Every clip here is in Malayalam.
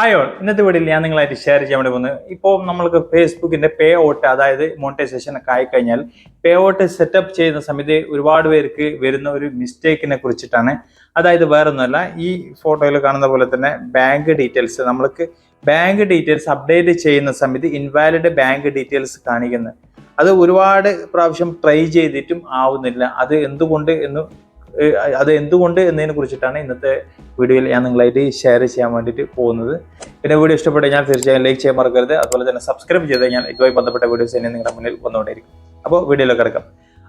ഹായ് ഓൾ ഇന്നത്തെ വീഡിയോയിൽ ഞാൻ നിങ്ങളായിട്ട് ഷെയർ ചെയ്യാൻ വേണ്ടി പോകുന്നത്. ഇപ്പോൾ നമ്മൾക്ക് ഫേസ്ബുക്കിന്റെ പേ ഔട്ട് അതായത് മോണിറ്റൈസേഷൻ ഒക്കെ ആയിക്കഴിഞ്ഞാൽ പേ ഔട്ട് സെറ്റപ്പ് ചെയ്യുന്ന സമയത്ത് ഒരുപാട് പേർക്ക് വരുന്ന ഒരു മിസ്റ്റേക്കിനെ കുറിച്ചിട്ടാണ്. അതായത് വേറൊന്നുമല്ല ഈ ഫോട്ടോയിൽ കാണുന്ന പോലെ തന്നെ ബാങ്ക് ഡീറ്റെയിൽസ് നമ്മൾക്ക് ബാങ്ക് ഡീറ്റെയിൽസ് അപ്ഡേറ്റ് ചെയ്യുന്ന സമയത്ത് ഇൻവാലിഡ് ബാങ്ക് ഡീറ്റെയിൽസ് കാണിക്കുന്നത്. അത് ഒരുപാട് പ്രാവശ്യം ട്രൈ ചെയ്തിട്ടും ആവുന്നില്ല. അത് എന്തുകൊണ്ട് എന്ന് അത് എന്തുകൊണ്ട് എന്നതിനെ കുറിച്ചിട്ടാണ് ഇന്നത്തെ വീഡിയോയിൽ ഞാൻ നിങ്ങളായിട്ട് ഷെയർ ചെയ്യാൻ വേണ്ടിയിട്ട് പോകുന്നത്. പിന്നെ വീഡിയോ ഇഷ്ടപ്പെട്ട് ഞാൻ തീർച്ചയായും ലൈക്ക് ചെയ്യാൻ മറക്കരുത്. അതുപോലെ തന്നെ സബ്സ്ക്രൈബ് ചെയ്ത് കഴിഞ്ഞാൽ ഇതുമായി ബന്ധപ്പെട്ട വീഡിയോസ് തന്നെ നിങ്ങളുടെ മുന്നിൽ വന്നുകൊണ്ടിരിക്കും അപ്പോൾ വീഡിയോയിലേക്ക് കിടക്കാം.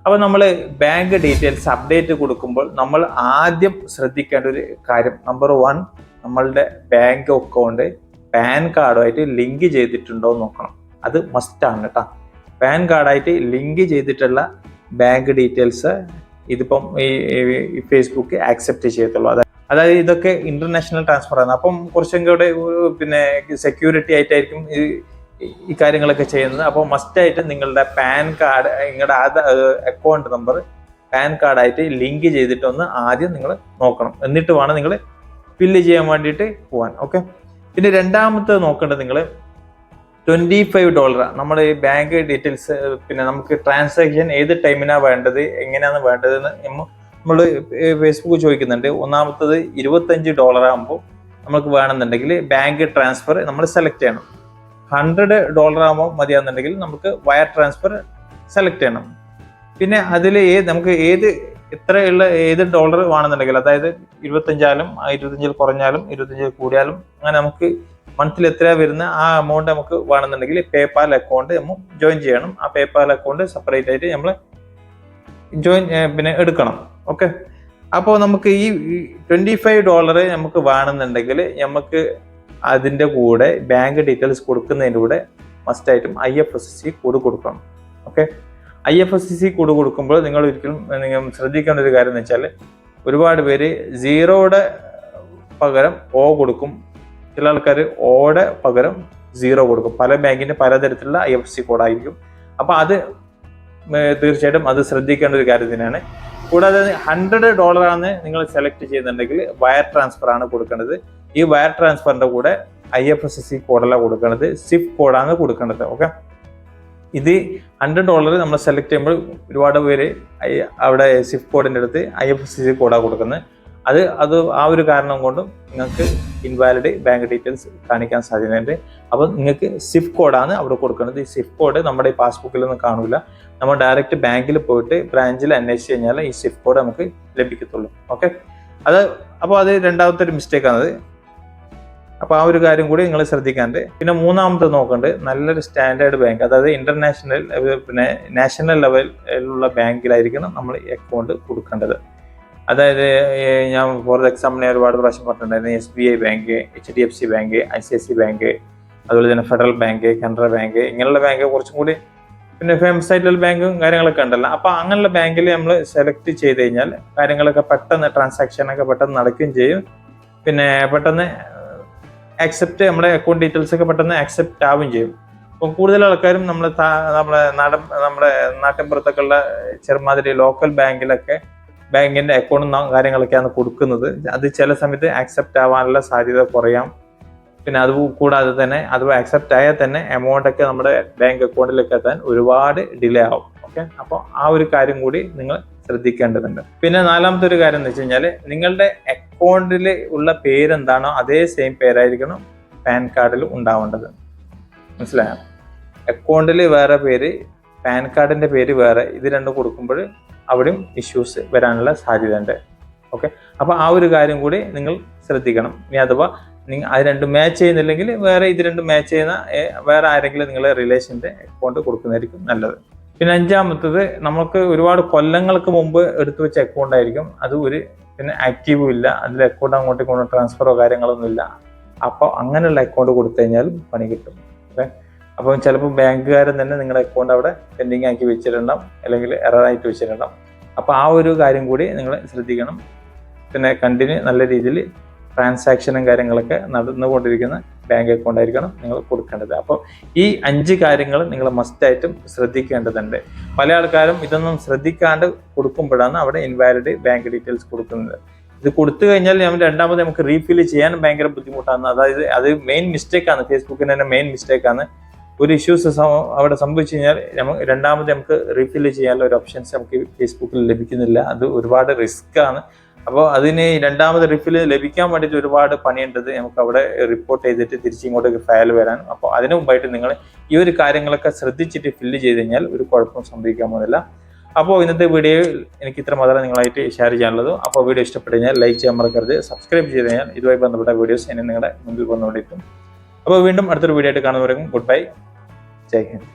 അപ്പോൾ നമ്മൾ ബാങ്ക് ഡീറ്റെയിൽസ് അപ്ഡേറ്റ് കൊടുക്കുമ്പോൾ നമ്മൾ ആദ്യം ശ്രദ്ധിക്കേണ്ട ഒരു കാര്യം നമ്പർ വൺ നമ്മളുടെ ബാങ്ക് അക്കൗണ്ട് പാൻ കാർഡുമായിട്ട് ലിങ്ക് ചെയ്തിട്ടുണ്ടോ എന്ന് നോക്കണം. അത് മസ്റ്റാണ് കേട്ടോ. പാൻ കാർഡായിട്ട് ലിങ്ക് ചെയ്തിട്ടുള്ള ബാങ്ക് ഡീറ്റെയിൽസ് ഇതിപ്പം ഈ ഫേസ്ബുക്ക് ആക്സെപ്റ്റ് ചെയ്യത്തുള്ളൂ. അതായത് അതായത് ഇതൊക്കെ ഇന്റർനാഷണൽ ട്രാൻസ്ഫർ ആണ്. അപ്പം കുറച്ചും കൂടെ പിന്നെ സെക്യൂരിറ്റി ആയിട്ടായിരിക്കും ഈ ഈ കാര്യങ്ങളൊക്കെ ചെയ്യുന്നത്. അപ്പോൾ മസ്റ്റായിട്ട് നിങ്ങളുടെ പാൻ കാർഡ് നിങ്ങളുടെ ആധാർ അക്കൗണ്ട് നമ്പർ പാൻ കാർഡായിട്ട് ലിങ്ക് ചെയ്തിട്ടൊന്ന് ആദ്യം നിങ്ങൾ നോക്കണം. എന്നിട്ട് വേണം നിങ്ങൾ ഫില്ല് ചെയ്യാൻ വേണ്ടിയിട്ട് പോകാൻ ഓക്കെ പിന്നെ രണ്ടാമത്തെ നോക്കേണ്ടത് നിങ്ങൾ ട്വന്റി ഫൈവ് ഡോളർ നമ്മൾ ഈ ബാങ്ക് ഡീറ്റെയിൽസ് പിന്നെ നമുക്ക് ട്രാൻസാക്ഷൻ ഏത് ടൈമിനാണ് വേണ്ടത് എങ്ങനെയാണ് വേണ്ടതെന്ന് നമ്മൾ ഫേസ്ബുക്ക് ചോദിക്കുന്നുണ്ട്. ഒന്നാമത്തത് ഇരുപത്തഞ്ച് ഡോളർ ആകുമ്പോൾ നമുക്ക് വേണമെന്നുണ്ടെങ്കിൽ ബാങ്ക് ട്രാൻസ്ഫർ നമ്മൾ സെലക്ട് ചെയ്യണം. ഹൺഡ്രഡ് ഡോളർ ആകുമ്പോൾ മതിയാണെന്നുണ്ടെങ്കിൽ നമുക്ക് വയർ ട്രാൻസ്ഫർ സെലക്ട് ചെയ്യണം. പിന്നെ അതിൽ ഏത് നമുക്ക് ഏത് ഇത്രയുള്ള ഏത് ഡോളർ വേണമെന്നുണ്ടെങ്കിൽ അതായത് ഇരുപത്തഞ്ചാലും ഇരുപത്തഞ്ചിൽ കുറഞ്ഞാലും ഇരുപത്തഞ്ചിൽ കൂടിയാലും അങ്ങനെ നമുക്ക് മന്തിൽ എത്രയാ വരുന്ന ആ എമൗണ്ട് നമുക്ക് വേണമെന്നുണ്ടെങ്കിൽ പേപ്പാൽ അക്കൗണ്ട് നമ്മൾ ജോയിൻ ചെയ്യണം. ആ പേപ്പാൽ അക്കൗണ്ട് സെപ്പറേറ്റ് ആയിട്ട് നമ്മൾ ജോയിൻ പിന്നെ എടുക്കണം. ഓക്കെ അപ്പോൾ നമുക്ക് ഈ ട്വന്റി ഫൈവ് ഡോളർ നമുക്ക് വേണമെന്നുണ്ടെങ്കിൽ നമുക്ക് അതിന്റെ കൂടെ ബാങ്ക് ഡീറ്റെയിൽസ് കൊടുക്കുന്നതിന്റെ കൂടെ മസ്റ്റായിട്ടും ഐ എഫ് എസ് സി കൂട് കൊടുക്കണം. Okay I F S C കൂട് കൊടുക്കുമ്പോൾ നിങ്ങൾ ഒരിക്കലും നിങ്ങൾ ശ്രദ്ധിക്കേണ്ട ഒരു കാര്യം എന്ന് വെച്ചാൽ ഒരുപാട് പേര് സീറോയുടെ പകരം ഓ കൊടുക്കും. ചില ആൾക്കാർ ഓടെ പകരം സീറോ കൊടുക്കും. പല ബാങ്കിന്റെ പലതരത്തിലുള്ള ഐ എഫ് സി കോഡായിരിക്കും അപ്പോൾ അത് തീർച്ചയായിട്ടും അത് ശ്രദ്ധിക്കേണ്ട ഒരു കാര്യം തന്നെയാണ്. കൂടാതെ ഹൺഡ്രഡ് ഡോളർ ആണ് നിങ്ങൾ സെലക്ട് ചെയ്യുന്നുണ്ടെങ്കിൽ വയർ ട്രാൻസ്ഫർ ആണ് കൊടുക്കേണ്ടത്. ഈ വയർ ട്രാൻസ്ഫറിന്റെ കൂടെ ഐ എഫ് എസ് സി കോഡല്ല കൊടുക്കേണ്ടത്. സിഫ് കോഡാണ് കൊടുക്കേണ്ടത്. ഓക്കെ ഇത് ഹൺഡ്രഡ് ഡോളർ നമ്മൾ സെലക്ട് ചെയ്യുമ്പോൾ ഒരുപാട് പേര് അവിടെ സിഫ് കോഡിന്റെ അടുത്ത് ഐ എഫ് എസ് സി കോഡാണ് കൊടുക്കുന്നത്. അത് അത് ആ ഒരു കാരണം കൊണ്ടും നിങ്ങൾക്ക് ഇൻവാലിഡ് ബാങ്ക് ഡീറ്റെയിൽസ് കാണിക്കാൻ സാധ്യതയുണ്ട്. അപ്പോൾ നിങ്ങൾക്ക് സിഫ് കോഡാണ് അവിടെ കൊടുക്കുന്നത്. ഈ സിഫ് കോഡ് നമ്മുടെ ഈ പാസ്ബുക്കിലൊന്നും കാണില്ല നമ്മൾ ഡയറക്റ്റ് ബാങ്കിൽ പോയിട്ട് ബ്രാഞ്ചിൽ അന്വേഷിച്ച് കഴിഞ്ഞാൽ ഈ സിഫ് കോഡ് നമുക്ക് ലഭിക്കത്തുള്ളൂ. ഓക്കെ അത് അപ്പോൾ അത് രണ്ടാമത്തെ ഒരു മിസ്റ്റേക്ക് ആണത്. അപ്പോൾ ആ ഒരു കാര്യം കൂടി നിങ്ങൾ ശ്രദ്ധിക്കാണ്ട്. പിന്നെ മൂന്നാമത്തെ നോക്കേണ്ടത് നല്ലൊരു സ്റ്റാൻഡേർഡ് ബാങ്ക് അതായത് ഇന്റർനാഷണൽ പിന്നെ നാഷണൽ ലെവലിലുള്ള ബാങ്കിലായിരിക്കണം നമ്മൾ അക്കൗണ്ട് കൊടുക്കേണ്ടത്. അതായത് ഞാൻ ഫോർ എക്സാമ്പിൾ ഞാൻ ഒരുപാട് പ്രാവശ്യം പറഞ്ഞിട്ടുണ്ടായിരുന്നു. S B I bank H D F C bank I C I C bank അതുപോലെ തന്നെ ഫെഡറൽ ബാങ്ക് കാനറ ബാങ്ക് ഇങ്ങനെയുള്ള ബാങ്ക് കുറച്ചും കൂടി പിന്നെ ഫേമസ് ആയിട്ടുള്ള ബാങ്കും കാര്യങ്ങളൊക്കെ ഉണ്ടല്ലോ. അപ്പോൾ അങ്ങനെയുള്ള ബാങ്കിൽ നമ്മൾ സെലക്ട് ചെയ്ത് കഴിഞ്ഞാൽ കാര്യങ്ങളൊക്കെ പെട്ടെന്ന് ട്രാൻസാക്ഷൻ ഒക്കെ പെട്ടെന്ന് നടക്കുകയും ചെയ്യും. പിന്നെ പെട്ടെന്ന് ആക്സെപ്റ്റ് നമ്മുടെ അക്കൗണ്ട് ഡീറ്റെയിൽസ് ഒക്കെ പെട്ടെന്ന് ആക്സെപ്റ്റ് ആവുകയും ചെയ്യും. അപ്പോൾ കൂടുതൽ ആൾക്കാരും നമ്മൾ നമ്മുടെ നാടൻ നമ്മുടെ നാട്ടിൻപുറത്തൊക്കെ ഉള്ള ചെറുമാതിരി ലോക്കൽ ബാങ്കിലൊക്കെ ബാങ്കിന്റെ അക്കൗണ്ടും കാര്യങ്ങളൊക്കെയാണ് കൊടുക്കുന്നത്. അത് ചില സമയത്ത് ആക്സെപ്റ്റ് ആവാനുള്ള സാധ്യത കുറയാം. പിന്നെ അത് കൂടാതെ തന്നെ അത് ആക്സെപ്റ്റ് ആയാൽ തന്നെ എമൗണ്ട് ഒക്കെ നമ്മുടെ ബാങ്ക് അക്കൗണ്ടിലേക്ക് എത്താൻ ഒരുപാട് ഡിലേ ആവും. ഓക്കെ അപ്പോൾ ആ ഒരു കാര്യം കൂടി നിങ്ങൾ ശ്രദ്ധിക്കേണ്ടതുണ്ട്. പിന്നെ നാലാമത്തെ ഒരു കാര്യം എന്ന് വെച്ച് കഴിഞ്ഞാൽ നിങ്ങളുടെ അക്കൗണ്ടിൽ ഉള്ള പേരെന്താണോ അതേ സെയിം പേരായിരിക്കണം പാൻ കാർഡിൽ ഉണ്ടാവേണ്ടത്. മനസ്സിലായോ? അക്കൗണ്ടിൽ വേറെ പേര് പാൻ കാർഡിന്റെ പേര് വേറെ ഇത് രണ്ടും കൊടുക്കുമ്പോൾ അവിടെയും ഇഷ്യൂസ് വരാനുള്ള സാധ്യതയുണ്ട്. ഓക്കെ അപ്പോൾ ആ ഒരു കാര്യം കൂടി നിങ്ങൾ ശ്രദ്ധിക്കണം. ഇനി അഥവാ നിങ്ങൾ അത് രണ്ടും മാച്ച് ചെയ്യുന്നില്ലെങ്കിൽ വേറെ ഇത് രണ്ടും മാച്ച് ചെയ്യുന്ന വേറെ ആരെങ്കിലും നിങ്ങളെ റിലേഷന്റെ അക്കൗണ്ട് കൊടുക്കുന്നതായിരിക്കും നല്ലത്. പിന്നെ അഞ്ചാമത്തത് നമുക്ക് ഒരുപാട് കൊല്ലങ്ങൾക്ക് മുമ്പ് എടുത്തു വെച്ച അക്കൗണ്ട് ആയിരിക്കും. അത് ഒരു പിന്നെ ആക്റ്റീവും ഇല്ല. അതിൽ അക്കൗണ്ട് അങ്ങോട്ടും ഇങ്ങോട്ടും ട്രാൻസ്ഫറോ കാര്യങ്ങളൊന്നും ഇല്ല. അപ്പോൾ അങ്ങനെയുള്ള അക്കൗണ്ട് കൊടുത്തു കഴിഞ്ഞാലും പണി കിട്ടും. ഓക്കെ അപ്പം ചിലപ്പോൾ ബാങ്കുകാരൻ തന്നെ നിങ്ങളുടെ അക്കൗണ്ട് അവിടെ പെൻഡിങ് ആക്കി വെച്ചിട്ടുണ്ടാവും. അല്ലെങ്കിൽ എററായിട്ട് വെച്ചിട്ടുണ്ടാവും. അപ്പോൾ ആ ഒരു കാര്യം കൂടി നിങ്ങൾ ശ്രദ്ധിക്കണം. പിന്നെ കണ്ടിന്യൂ നല്ല രീതിയിൽ ട്രാൻസാക്ഷനും കാര്യങ്ങളൊക്കെ നടന്നുകൊണ്ടിരിക്കുന്ന ബാങ്ക് അക്കൗണ്ട് ആയിരിക്കണം നിങ്ങൾ കൊടുക്കേണ്ടത്. അപ്പോൾ ഈ അഞ്ച് കാര്യങ്ങൾ നിങ്ങൾ മസ്റ്റായിട്ടും ശ്രദ്ധിക്കേണ്ടതുണ്ട്. പല ആൾക്കാരും ഇതൊന്നും ശ്രദ്ധിക്കാണ്ട് കൊടുക്കുമ്പോഴാണ് അവിടെ ഇൻവാലിഡ് ബാങ്ക് ഡീറ്റെയിൽസ് കൊടുക്കുന്നത്. ഇത് കൊടുത്തു കഴിഞ്ഞാൽ നമ്മൾ രണ്ടാമത് നമുക്ക് റീഫിൽ ചെയ്യാൻ ഭയങ്കര ബുദ്ധിമുട്ടാണ്. അതായത് അത് മെയിൻ മിസ്റ്റേക്കാണ് ആണ്. ഫേസ്ബുക്കിന് തന്നെ മെയിൻ മിസ്റ്റേക്കാണ് ഒരു ഇഷ്യൂസ് അവിടെ സംഭവിച്ചു കഴിഞ്ഞാൽ നമുക്ക് രണ്ടാമത് നമുക്ക് റീഫിൽ ചെയ്യാനുള്ള ഒരു ഓപ്ഷൻസ് നമുക്ക് ഫേസ്ബുക്കിൽ ലഭിക്കുന്നില്ല. അത് ഒരുപാട് റിസ്ക് ആണ്. അപ്പോൾ അതിന് രണ്ടാമത് റിഫിൽ ലഭിക്കാൻ വേണ്ടിയിട്ട് ഒരുപാട് പണിയുണ്ടത് നമുക്ക് അവിടെ റിപ്പോർട്ട് ചെയ്തിട്ട് തിരിച്ചിങ്ങോട്ടേക്ക് ഫയൽ വരാൻ. അപ്പോൾ അതിനു മുമ്പായിട്ട് നിങ്ങൾ ഈ ഒരു കാര്യങ്ങളൊക്കെ ശ്രദ്ധിച്ചിട്ട് ഫില്ല് ചെയ്ത് കഴിഞ്ഞാൽ ഒരു കുഴപ്പം സംഭവിക്കാൻ പോകുന്നില്ല. അപ്പോൾ ഇന്നത്തെ വീഡിയോ എനിക്ക് ഇത്ര മാത്രമേ നിങ്ങളായിട്ട് ഷെയർ ചെയ്യാനുള്ളൂ. അപ്പോൾ വീഡിയോ ഇഷ്ടപ്പെട്ട് കഴിഞ്ഞാൽ ലൈക്ക് ചെയ്യാൻ മറക്കരുത്. സബ്സ്ക്രൈബ് ചെയ്ത് കഴിഞ്ഞാൽ ഇതുമായി ബന്ധപ്പെട്ട വീഡിയോസ് ഇനി നിങ്ങളുടെ മുമ്പിൽ വന്നുകൊണ്ടിരിക്കും. അപ്പോൾ വീണ്ടും അടുത്തൊരു വീഡിയോ ആയിട്ട് കാണുന്നവരും ഗുഡ് ബൈ ஜெய்ஹிந்த்